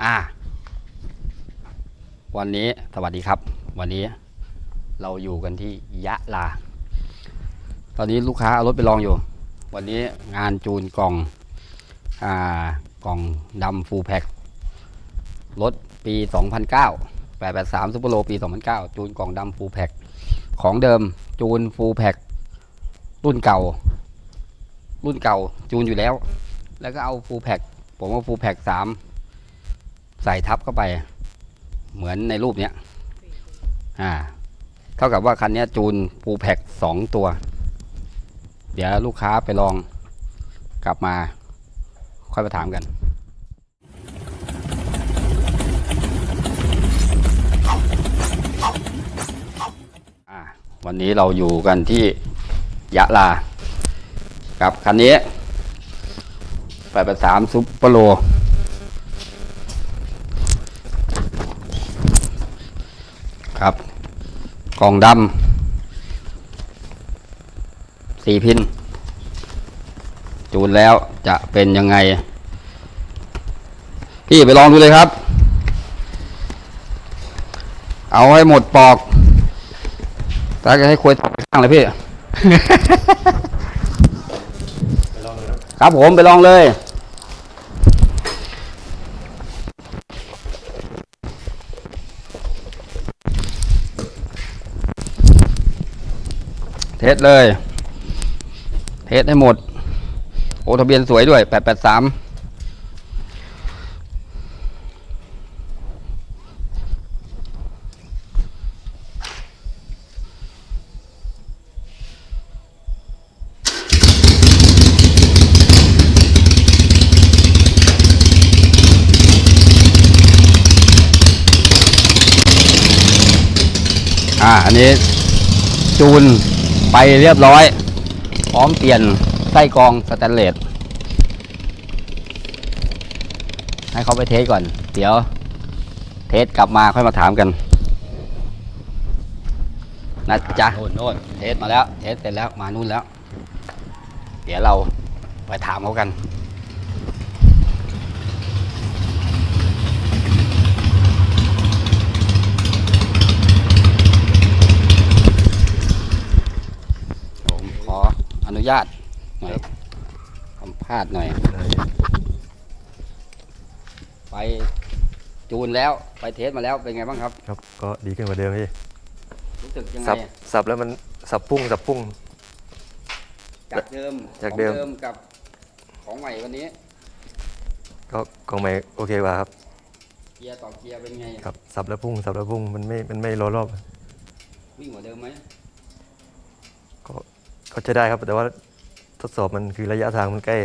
อ่า วันนี้สวัสดีครับ วันนี้เราอยู่กันที่ยะลา ตอนนี้ลูกค้าเอารถไปลองอยู่ วันนี้งานจูนกล่อง อ่า กล่องดำฟูลแพ็ครถปี 2009 883ซูเปอร์โลปี 2009 จูนกล่องดำฟูลแพ็คของเดิมจูนฟูลแพ็ครุ่นเก่า รุ่นเก่าจูนอยู่แล้ว แล้วก็เอาฟูลแพ็คผมเอาฟูลแพ็คสาม ใส่ทับเข้าไป เหมือนในรูปเนี้ยอ่า เท่ากับว่าคันนี้จูนฟูแพ็คสองตัว เดี๋ยวลูกค้าไปลองกลับมาค่อยมาถามกันอ่าวันนี้เราอยู่กันที่ยะลา กับคันนี้883ซุปเปอร์โล ครับ กล่องดำสี่พิน จูนแล้วจะเป็นยังไง พี่ไปลองดูเลยครับ เอาให้หมดปอกตาจะให้คุยถอดไปข้างเลยพี่ ครับผมไปลองเลย เทสเลย เทสให้หมด โอทะเบียนสวยด้วย แปดแปดสามอ่า อันนี้จูน ไปเรียบร้อย พร้อมเปลี่ยนไส้กรองสแตนเลสให้เขาไปเทสก่อน เดี๋ยว เทสกลับมาค่อยมาถามกันนะจ๊ะโน่นโน่นเทสมาแล้ว เทสเสร็จแล้วมานู่นแล้ว เดี๋ยวเราไปถามเขากัน ผมขออ นุญาตหน่อยสัมภาษณ์หน่อย ไปจูนแล้วไปเทสมาแล้วเป็นไงบ้างครับ ครับ ก็ดีขึ้นกว่าเดิมพี่รู้สึกยังไงสับสับแล้วมันสับปุ้งสับปุ้ง จากเดิมจากเดิม ของกับของใหม่วันนี้ ก็ของใหม่โอเคกว่าครับ เกียร์ต่อเกียร์เป็นไงครับสับแล้วปุ้งสับแล้วปุ้งมันไม่มันไม่รอรอบวิ่งกว่าเดิมไหมก็ ก็จะได้ครับแต่ว่าทดสอบมันคือระยะทางมันใกล้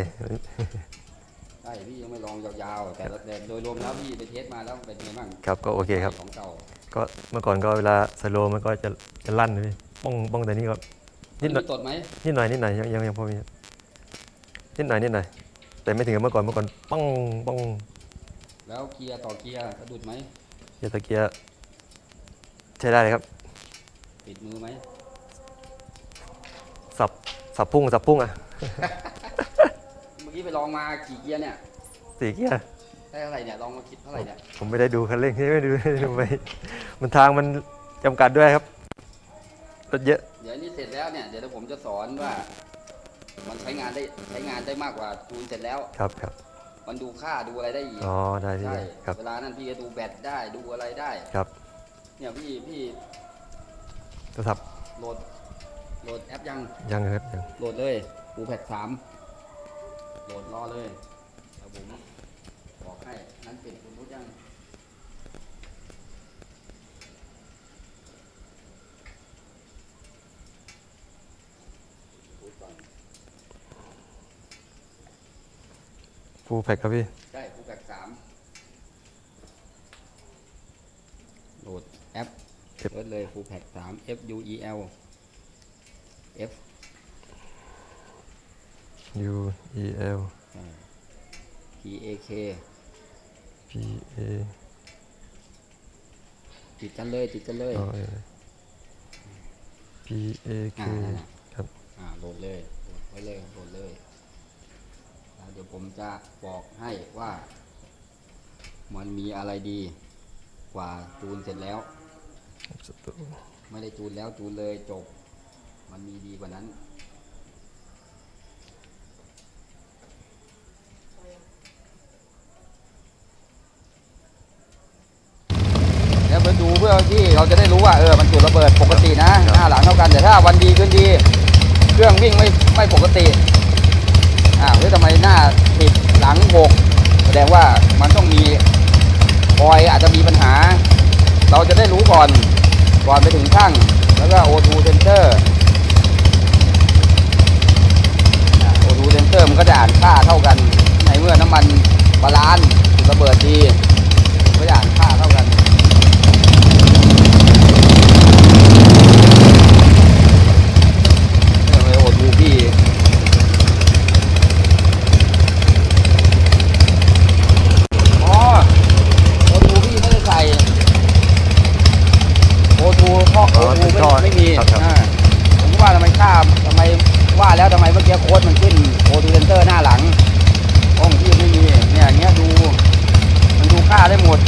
ใช่พี่ยังไม่ลองยาวๆ แต่แต่โดยรวมแล้วพี่ไปเทสมาแล้วเป็นไงบ้างครับก็โอเคครับ ของเก่าก็เมื่อก่อนก็เวลาสโลว์มันก็จะจะลั่นเลยพี่ป้องป้องแต่นี่ก็นิดหน่อยมีตดไหมนิดหน่อยนิดหน่อยยังยังยังพอมีครับนิดหน่อยนิดหน่อยแต่ไม่ถึงกับเมื่อก่อนเมื่อก่อนป้องป้องแล้วเกียร์ต่อเกียร์สะดุดไหมเกียร์ตะเกียร์ใช้ได้เลยครับ ติดมือไหมสับ สับปุ้งสับปุ้งอะเมื่อกี้ไปลองมากี่เกียร์เนี่ยสี่เกียร์ได้เท่าไหร่เนี่ยลองมาคิดเท่าไหร่เนี่ยผมไม่ได้ดูคันเร่งไม่ได้ดูไม่ได้ดูไปมันทางมันจำกัดด้วยครับรถเยอะเดี๋ยวนี้เสร็จแล้วเนี่ยเดี๋ยวผมจะสอนว่า มันใช้งานได้ใช้งานได้มากกว่าจูนเสร็จแล้วครับครับ มันดูค่าดูอะไรได้อีกอ๋อได้พี่ใช่ครับเวลานั้นพี่ก็ดูแบตได้ดูอะไรได้ครับ เนี่ยพี่พี่โทรศัพท์โหลด โหลดแอปยัง ยังครับยังโหลดเลยปูแพดสามโหลดรอเลยเดี๋ยวผมบอกให้ นั้นปิดคุณรู้ยังพูดก่อนฟูลแพ็คครับพี่ ใช่ปูแพดสามโหลดแอป F เปิดเลยฟูแพดสาม F U E L F U E L P A K P A ติดกันเลยติดกันเลย อ๋อเออ P A K อ่านั่นน่ะ ครับ อ่าโหลดเลยโหลดไว้เลยโหลดเลยแล้วเดี๋ยวผมจะบอกให้ว่า มันมีอะไรดีกว่าจูนเสร็จแล้ว ไม่ได้จูนแล้วจูนเลยจบ มันมีดีกว่านั้นแล้วไปดูเพื่อที่เราจะได้รู้ว่าเออมันจุดระเบิดปกตินะหน้าหลังเท่ากันแต่ถ้าวันดีคืนดี เครื่องวิ่งไม่ไม่ปกติอ่าเฮ้ยทำไมหน้าติดหลังหกแสดงว่ามันต้องมีคอยอาจจะมีปัญหา เราจะได้รู้ก่อนก่อนไปถึงช่างแล้วก็ O2 Center O2 Center มัน ก็จะอ่านค่าเท่ากันในเมื่อน้ำมันบาลานซ์จุดระเบิดดีมันก็จะอ่านค่าเท่ากัน เออโอทูพี่อ๋อโอทูพี่ไม่ได้ใส่โอทูท่อโอ อ๋อ ทู เป็นท่อ ไม่มี ครับครับ อ่าผมก็ว่าทำไมข้ามทำไมว่าแล้วทำไมเมื่อกี้โค้ดมันขึ้นโอทูเซนเตอร์หน้าหลังห้องพี่ไม่มีเนี่ยอย่างเงี้ยดู มันดูค่าได้หมด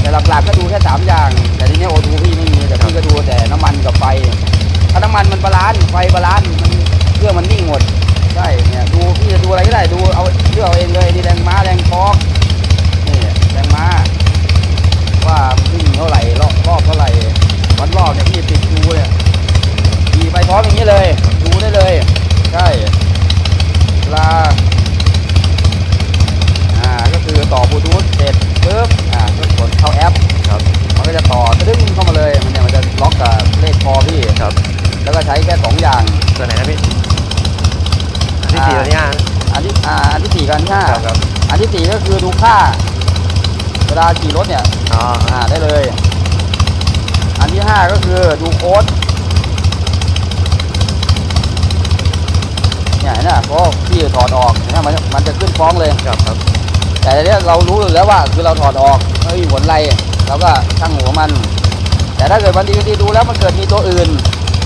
แต่หลักๆก็ดูแค่สามอย่าง แต่ทีเนี้โอทูพี่ไม่มีแต่พี่ก็ดูแต่น้ำมันกับไฟ ถ้าน้ำมันมันบาลานซ์ไฟบาลานซ์มันเครื่องมันนิ่งหมดใช่เนี่ยดูพี่จะดูอะไรก็ได้ดูเอาเลือกเอาเองเลยนี่แรงม้าแรงทอร์กนี่แรงม้า ว่าวิ่งเท่าไหร่รอบรอบเท่าไหร่วันรอบเนี่ยพี่ติดดูเนี่ยขี่ไปพร้อมอย่างนี้เลย ดูได้เลยใช่เวลาอ่าก็คือต่อบลูทูธเสร็จปุ๊บอ่าก็กดเข้าแอป ครับ มันก็จะต่อตึ้งเข้ามาเลย มันเนี่ยมันจะล็อกกับเลขคอพี่ ครับ แล้วก็ใช้แค่สองอย่าง ตัวไหนนะพี่อัน ที่สี่ตัวนี้อะอันที่อ่าอันที่สี่กับอันที่ห้าครับครับอันที่สี่ก็คือดูค่าเวลาขี่รถเนี่ยอ๋ออ่าได้เลย อันที่ห้าก็คือดูโค้ดเนี่ยเห็นไหมเพราะพี่ถอดออกเห็นไหมมันมันจะขึ้นฟ้องเลย ครับครับแต่ทีเนี้ยเรารู้อยู่แล้วว่าคือเราถอดออกไม่มีผลอะไรเราก็ช่างหัวมัน แต่ถ้าเกิดวันดีวันดีดูแล้วมันเกิดมีตัวอื่น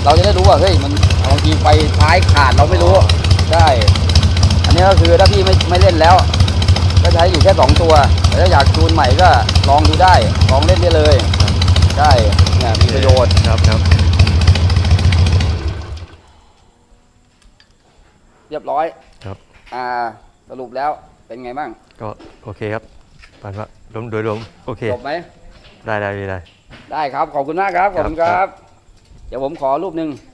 เราจะได้รู้ว่าเฮ้ยมันบางทีไฟท้ายขาดเราไม่รู้ ใช่อันนี้ก็คือถ้าพี่ไม่ไม่เล่นแล้ว ก็ใช้อยู่แค่สองตัวแต่ถ้าอยากจูนใหม่ก็ลองดูได้ลองเล่นได้เลยใช่เนี่ยมีประโยชน์ครับครับเรียบร้อยครับอ่าสรุปแล้วเป็นไงบ้างก็โอเคครับปันว่ารวมโดยรวมโอเคจบไหมได้ได้ได้ได้ได้ครับขอบคุณมากครับขอบคุณคครัรับบเดี๋ยวผมขอรูปหนึ่งค